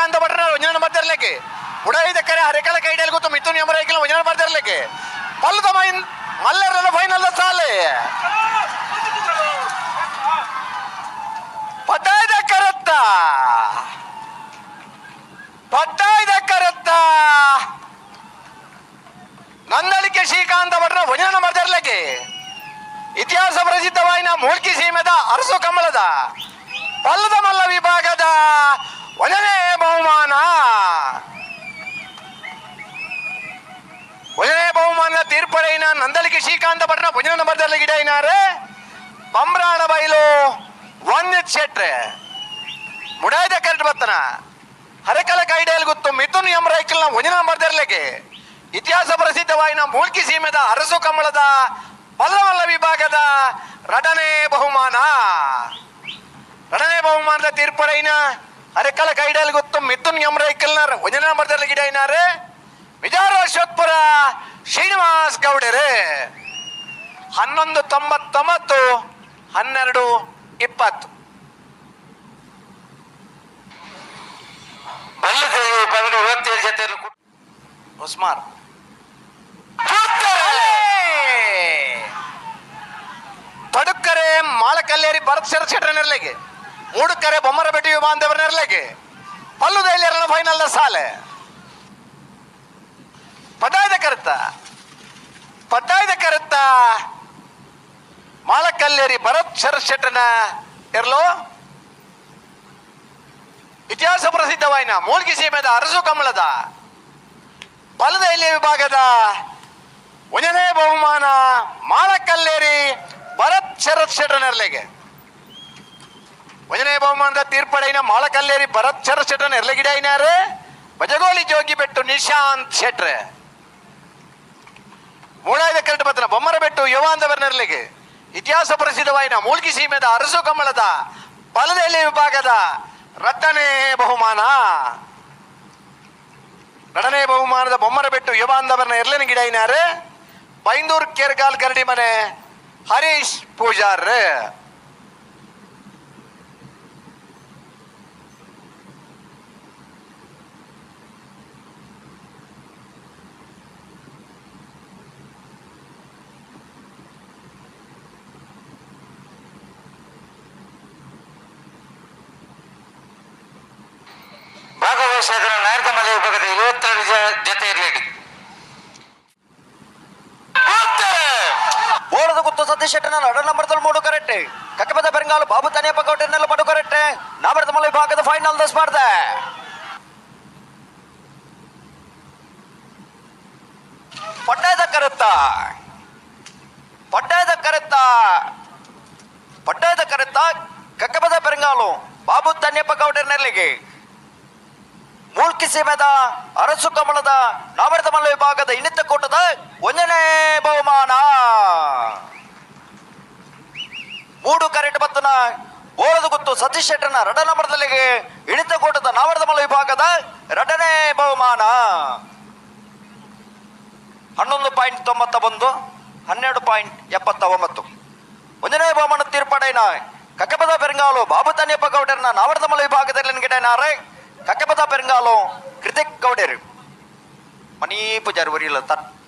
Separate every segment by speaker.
Speaker 1: ಶ್ರೀಕಾಂತ ಭಟ್ರ ವಂಜನ ಮಾಡ್ತಿರ್ಲಿಕ್ಕೆ ಉಡೈದ ಕರೆ ಹರೆಕಲ ಕೈಡಿಯಲ್ಲಿ ಗೊತ್ತು, ಮಿಥುನ್ ಎಂಬರೈಕಿನ ಒಂಜನ ಬರ್ತಿರ್ಲಿಕ್ಕೆ ಪಲ್ಲದ ಮೈನ್ ಮಲ್ಲರಲ್ಲ ಫೈನಲ್ ಸಾಲೆ? ಪಟಾಯ್ದ ಕರತ್ತ! ಪಟಾಯ್ದ ಕರತ್ತ! ನಂದಳಿಕೆ ಶ್ರೀಕಾಂತ ಭಟ್ರ ಒಂಜನ ಬರ್ತಿರ್ಲಿಕ್ಕೆ ಇತಿಹಾಸ ಪ್ರಸಿದ್ಧವಾಯಿನ ಮೂಳ್ಕಿ ಸೀಮೆದ ಅರಸು ಕಮಲದ, ಪಲ್ಲದ ಮಲ್ಲ ವಿಭಾಗದ ಒಂದನೇ ಶ್ರೀಕಾಂತ ಭಟ್ರ ಭುಜನ ನಂಬರ್ದಲ್ಲಿ ಗಿಡ ಏನಾರೆ ಬಮ್ರಾಣ ಬೈಲು ಒಂದಿತ್ ಶೆಟ್ರೆ. ಮುಡಾಯ್ದ ಕರೆಕ್ಟ್ ಬರ್ತನ ಹರಕಲ ಕೈಡೆಯಲ್ಲಿ ಗೊತ್ತು ಮಿಥುನ್ ಎಂ ರೈಕಲ್ನ ಭಜನ ನಂಬರ್ದರ್ಲಿಕ್ಕೆ ಇತಿಹಾಸ ಪ್ರಸಿದ್ಧವಾಯಿನ ಮೂಲ್ಕಿ ಸೀಮೆದ ಅರಸು ಕಮಲದ ಪಲ್ಲವಲ್ಲ ವಿಭಾಗದ ರಡನೆ ಬಹುಮಾನ. ರಡನೇ ಬಹುಮಾನದ ತೀರ್ಪರೈನ ಅರೆಕಲ ಕೈಡಲ್ ಗೊತ್ತು ಮಿಥುನ್ ಎಂ ರೈಕಲ್ನ ಭಜನ ನಂಬರ್ದಲ್ಲಿ ಗಿಡ ಏನಾರೆ ಹನ್ನೊಂದು ತೊಂಬತ್ತೊಂಬತ್ತು ಹನ್ನೆರಡು ಇಪ್ಪತ್ತು.
Speaker 2: ಜೊತೆ
Speaker 1: ಉಸ್ಮಾರ್ ತೊಡುಕರೆ ಮಾಳಕಲ್ಲೇರಿ ಭರತ್ ಸರ್ ನೆರಲೆಗೆ ಮೂಡುಕರೆ ಬೊಮ್ಮರ ಬೆಟ್ಟಿ ಬಾಂಧವರ ನೆರಲೆಗೆ ಪಲ್ಲು ದೈಲಿಯರ ಫೈನಲ್ ಸಾಲೆ. ಪಟಾಯ್ದ ಕರೆತ. ಪಟಾಯ್ದ ಕರುತ್ತ ಮಾಳಕಲ್ಲೇರಿ ಭರತ್ ಶರ ಶೆಟ್ಟನ ಇರ್ಲೋ? ಇತಿಹಾಸ ಪ್ರಸಿದ್ಧವಾಯಿನ ಮೂಲ್ಗಿ ಸೀಮೆದ ಅರಸು ಕಮಲದ. ಬಲದ ಎಲೆ ವಿಭಾಗದ ಒಂದನೇ ಬಹುಮಾನ ಮಾಳಕಲ್ಲೇರಿ ಭರತ್ ಶರತ್ ಶೆಟ್ಟನೆರ್ಲೆಗೆ ಒಂದನೇ ಬಹುಮಾನದ ತೀರ್ಪಡೆಯ ಮಾಳಕಲ್ಲೇರಿ ಭರತ್ ಶರತ್ ಶೆಟ್ಟನ ಎರ್ಲೆಗಿಡೈನಾರೆ ಬಜಗೋಲಿ ಜೋಗಿ ಬೆಟ್ಟು ನಿಶಾಂತ್ ಶೆಟ್ರೆ. ಮೂಳಾಯ್ದ ಕರೆಕ್ಟ್ ಬತ್ತನ ಬೊಮ್ಮರ ಬೆಟ್ಟು ಯುವಾಂಧವರ ಇತಿಹಾಸ ಪ್ರಸಿದ್ಧವಾಯಿನ ಮೂಲ್ಕಿ ಸೀಮೆದ ಅರಸು ಕಮಲದ ಬಲದಲ್ಲಿ ವಿಭಾಗದ ರಟ್ಟನೇ ಬಹುಮಾನ. ಎರಡನೇ ಬಹುಮಾನದ ಬೊಮ್ಮರ ಬೆಟ್ಟು ಯುವಾಂಧವರನ ಎರಲಿನ ಗಿಡ ಏನಾರೆ ಬೈಂದೂರ್ ಕೇರ್ಗಾಲ್ ಗರಡಿ ಮನೆ ಹರೀಶ್ ಪೂಜಾರ್
Speaker 2: ಭಾಗವಹಿಸಿದ ನಾರದ ಮಲೆ ವಿಭಾಗದ ಐವತ್ತೆರಡು ಜೊತೆ ಇರಲಿ
Speaker 3: ಓಡದ ಗುತ್ತು ಸತೀಶ್ ಶೆಟ್ಟನ ರಡ ನಂಬರ್ದಲ್ಲಿ ಮೂಡು ಕರೆಕ್ಟ್. ಕಕ್ಕಬದ ಬೆರಂಗಾಲು ಬಾಬು ತನಿಯಪ್ಪ ಕೌಟರ್ನೆಲ್ಲ ಪಡು ಕರೆಕ್ಟ್. ನಾಮರದ ಮಲ್ಲ ವಿಭಾಗದ ಫೈನಲ್ ದ ಸ್ಪರ್ಧೆ. ಪಟ್ಟಯದ ಕರೆತ್ತ. ಪಟ್ಟಯದ ಕರೆತ್ತ. ಪಟ್ಟಯದ ಕರೆತ್ತ ಕಕ್ಕಬದ ಬೆರಂಗಾಲು ಬಾಬು ತನ್ಯಪ್ಪ ನೆರಳಿಗೆ ಮೂಲ್ಕಿ ಸೀಮೆದ ಅರಸು ಕಮಲದ ನಾವರದ ಮಲ್ಲ ವಿಭಾಗದ ಇನ್ನಿತ ಕೂಟದ ಒಂದನೇ ಬಹುಮಾನ. ಮೂಡು ಕರೆಂಟ್ ಬತ್ತನ ಓಲದ ಗುತ್ತು ಸತೀಶ್ ಶೆಟ್ಟರ್ನ ರಡ ನಂಬರ್ದಲ್ಲಿಗೆ ಇಳಿತ ಕೂಟದ ನಾವರದ ಮಲ್ಲ ವಿಭಾಗದ ಎರಡನೇ ಬಹುಮಾನ. ಹನ್ನೊಂದು ಪಾಯಿಂಟ್ ತೊಂಬತ್ತ ಒಂದು, ಹನ್ನೆರಡು ಪಾಯಿಂಟ್ ಎಪ್ಪತ್ತ ಒಂಬತ್ತು. ಒಂದನೇ ಬಹುಮಾನ ತೀರ್ಪಡೆನ ಕಕ್ಕಪದ ಬೆರಂಗಾಲು ಬಾಬು ತನ್ಯಪ್ಪ ಗೌಡರ್ನ ನಾವರದ ಮಲ್ಲ ವಿಭಾಗದಲ್ಲಿ ಗಿಡನಾರೆ ಕಕ್ಕಪದ ಪೆರಂಗಾಲು ಕೃತಿಕ್ ಗೌಡರು ಮನಿ ಪೂಜಾರಿ ವರಿಲ್ಲ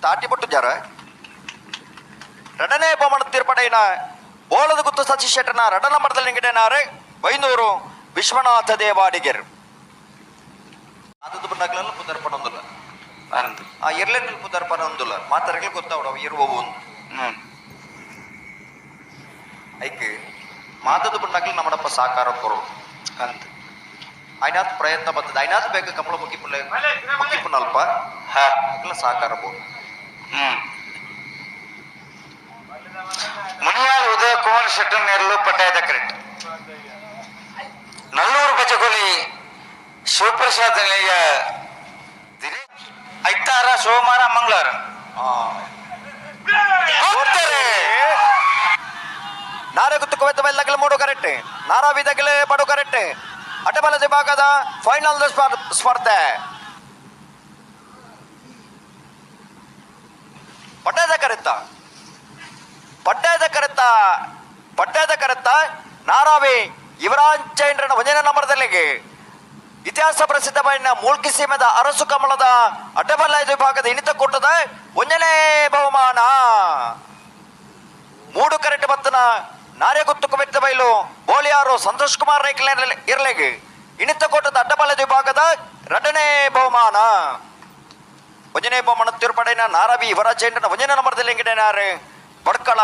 Speaker 3: ತಾಟಿ ಪಟ್ಟು ಜಾರ ಎರಡನೇ ಬಹುಮಾನ ತೀರ್ಪಡೆನ ಬೋಳದ ಗುತ್ತು ಸತೀಶ್ ಶೆಟ್ಟನ ರಡ ನಂಬರ್ದಲ್ಲಿ ಗಿಡನಾರೆ ಬೈಂದೂರು ವಿಶ್ವನಾಥ ದೇವಾಡಿಗರು ಅದು ಬಂದಾಗಲೆಲ್ಲ ಪುದರ್ಪಣ ಒಂದಿಲ್ಲ
Speaker 2: ಅಂದು
Speaker 3: ಆ ಇರ್ಲೆಂಡ್ ಪುದರ್ಪಣ ಒಂದಿಲ್ಲ ಮಾತಾಡಗಳು ಗೊತ್ತಾವಡವು ಇರುವವು ಒಂದು
Speaker 2: ಹ್ಮ್
Speaker 3: ಐಕೆ ಮಾತದ ಬಂದಾಗಲಿ ನಮ್ಮಡಪ್ಪ ಸಾಕಾರ ಕೊರು
Speaker 2: ಅಂದು
Speaker 3: ಐನಾತ್ ಪ್ರಯತ್ನ ಬರ್ತದೆ ಐನಾತ್ ಬೇಕು ಕಮಲ ಮುಖಿ ಪುಲ್ಲ ಮುಖಿ ಪುನಲ್ಪ
Speaker 2: ಹಾ
Speaker 3: ಸಾಕಾರ ಬೋದು.
Speaker 2: ಹ್ಮ್. ಮುನಿಯಾಲ್ ಉದಯ ಕುಮಾರ್ ಶೆಟ್ಟರ್ ನೆರಳು ಪಟ್ಟಾಯದ ಕರೆಕ್ಟ್. ನಲ್ಲೂರು ಬಚಗೋಲಿ ಶಿವಪ್ರಸಾದ್ ನಿಲಯ ಐತಾರ ಸೋಮವಾರ ಮಂಗಳವಾರ.
Speaker 3: ನಾರೆ ಗುತ್ತು ಕೊವೆತ್ತ ಬೆಲ್ಲಗಲ ಮೂಡು ಕರೆಕ್ಟ್. ನಾರಾ ವಿಧಗಲೆ ಪಡು ಕರೆಕ್ಟ್. ಅಟಬಲ ವಿಭಾಗದ ಫೈನಲ್ ಸ್ಪರ್ಧೆ. ಪಟ್ಟದ ಕರೆತ್ತ ಪಟ್ಟದ ಕರೆತ್ತ ಪಟ್ಟದ ಕರೆತ್ತ ನಾರಾವಿ, ಯುವರಾಜ್ ಚೈಂದ್ರನ ಒಂದನೇ ನಂಬರ್ದಲ್ಲಿಗೆ. ಇತಿಹಾಸ ಪ್ರಸಿದ್ಧವಾದ ಮೂಲ್ಕಿ ಸೀಮೆದ ಅರಸು ಕಮಲದ ಅಟಬಲ ವಿಭಾಗದ ಇಣಿತ ಕೂಟದ ಒಂದನೇ ಬಹುಮಾನ. ಮೂಡು ಕರೆಟ್ ಬತ್ತನ ನಾರೆ ಗುತ್ತುಕು ಬೆಟ್ಟ ಬೈಲು ಬೋಳಿಯಾರು ಸಂತೋಷ್ ಕುಮಾರ್ ರೈಕಲ್ ಇರ್ಲೆಗೆ. ಇಣಿತ ಕೋಟದ ಅಡ್ಡಬಲ್ಲ ವಿಭಾಗದ ಎರಡನೇ ಬಹುಮಾನ. ಭಜನೆ ಬಹುಮಾನ ತಿರುಪಡೆನ ನಾರಬಿ ಎಂಟನ ಒಂಜನೇ ನಂಬರ್ದಲ್ಲಿ ಹೆಂಗಿಡೇನಾರೆ? ಬಡ್ಕಳ,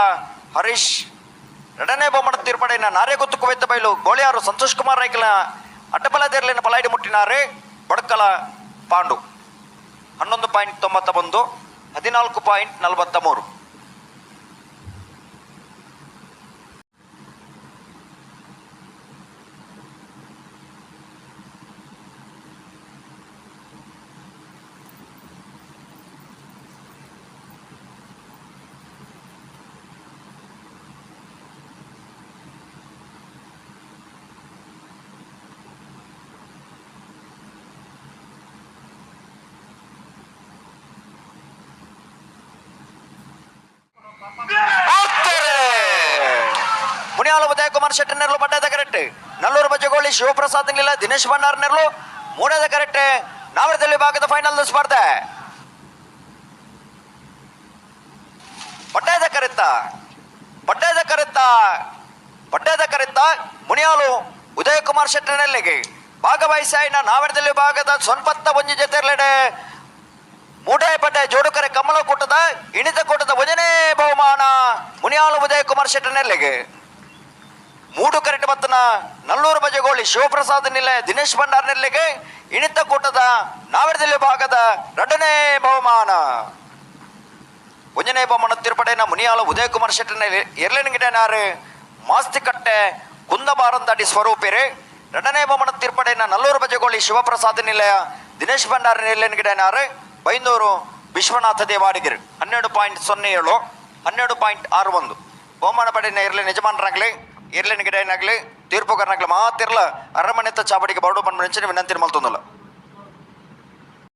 Speaker 3: ಹರೀಶ್. ಎರಡನೇ ಬಹುಮಾನ ತಿರುಪಡೆನ ನಾರೇ ಗುತ್ತುಕು ಬೆತ್ತ ಬೈಲು ಗೋಳಿಯಾರು ಸಂತೋಷ್ ಕುಮಾರ್ ರೈಕಲ್ ಅಡ್ಡಬಲದಿರಲಿನ ಪಲಾಯ್ಡು ಮುಟ್ಟಿನಾರೆ? ಬಡ್ಕಳ, ಪಾಂಡು. ಹನ್ನೊಂದು ಪಾಯಿಂಟ್ ತೊಂಬತ್ತ ಒಂದು ಹದಿನಾಲ್ಕು ಪಾಯಿಂಟ್ ನಲವತ್ತ ಮೂರು ಉದಯ ಕುಮಾರ್ ಶೆಟ್ಟಿ ನೆರಳು ಬಡ್ಡದ ಕರೆಕ್ಟ್ ನಲ್ಲೂರು ಬಜ್ಜಗೋಳಿ ಶಿವಪ್ರಸಾದ್ ನಿಲ್ಲ, ದಿನೇಶ್ ಬಣ್ಣಾರ್ ನೆರಳು ಮೂಡದ ಕರೆಕ್ಟ್ ನಾವರದಲ್ಲಿ ಭಾಗದ ಫೈನಲ್ ಸ್ಪರ್ಧೆ. ಪಟ್ಟಯದ ಕರೆತ್ತ ಪಟ್ಟೆದ ಕರೆತ್ತ ಪಟ್ಟೆದ ಕರೆತ್ತ ಮುನಿಯಾಲು ಉದಯ ಕುಮಾರ್ ಶೆಟ್ಟಿ ನೆಲೆಗೆ ಭಾಗವಹಿಸಾಯಿನ ನಾವರದಲ್ಲಿ ಭಾಗದ ಸೊನ್ಪತ್ತ ಒಂಜಿ ಜೊತೆರ್ಲೆಡೆ ಮೂಟೆ ಪಟ್ಟೆ ಜೋಡುಕರೆ ಕಮಲ ಕೂಟದ, ಇಣಿತ ಕೂಟದ ಒಂದನೇ ಬಹುಮಾನ ಮುನಿಯಾಲು ಉದಯಕುಮಾರ್ ಶೆಟ್ಟಿ ನೆಲ್ಲಿಗೆ. ಮೂಡು ಕರೆಂಟ್ ಬತ್ತನ ನಲ್ಲೂರು ಬಜಗೋಳಿ ಶಿವಪ್ರಸಾದ್ ನಿಲೆ ದಿನೇಶ್ ಭಂಡಾರ್ ನಿಲ್ಲೆಗೆ ಇಣಿತ ಕೂಟದ ನಾವೇಡದಲ್ಲಿ ಭಾಗದ ಎರಡನೇ ಬಹುಮಾನ. ಒಂಜನೇ ಬಹುಮಾನ ತಿರುಪಡೆನ ಮುನಿಯಾಲ ಉದಯ ಕುಮಾರ್ ಶೆಟ್ಟಿನ ಎರ್ಲೆನಿಗಿಡನಾರು ಮಾಸ್ತಿಕಟ್ಟೆ ಕುಂದಬಾರಂದಡಿ ಸ್ವರೂಪಿರೆ. ಎರಡನೇ ಬಹುಮಾನ ತಿರುಪಡೆನ ನಲ್ಲೂರು ಬಜಗೋಳಿ ಶಿವಪ್ರಸಾದ್ ನಿಲಯ ದಿನೇಶ್ ಭಂಡಾರ್ ಎರ್ಲೆನಿಗಿಡನಾರು ಬೈಂದೂರು ವಿಶ್ವನಾಥ ದೇವಾಡಿಗಿರಿ. ಹನ್ನೆರಡು ಪಾಯಿಂಟ್ ಸೊನ್ನೆ ಏಳು, ಹನ್ನೆರಡು ಪಾಯಿಂಟ್ ಆರು ಒಂದು. ಬಹುಮಾನ ಪಡೆಯ ಇರಲಿ ಯಜಮಾನರಾಗ್ಲಿ. ಇರ್ಲಿನ ಗಿಡ ಏನಾಗ್ಲಿ ತೀರ್ಪುಗಾರನಾಗ್ಲಿ ಮಾತಿರ್ಲ ಅರಮನೆ ಚಾವಡಿಗೆ ಬಾಡು ಬಂದು ವಿನಂತಿ ಮಲ್ತೊಂದಲ್ಲ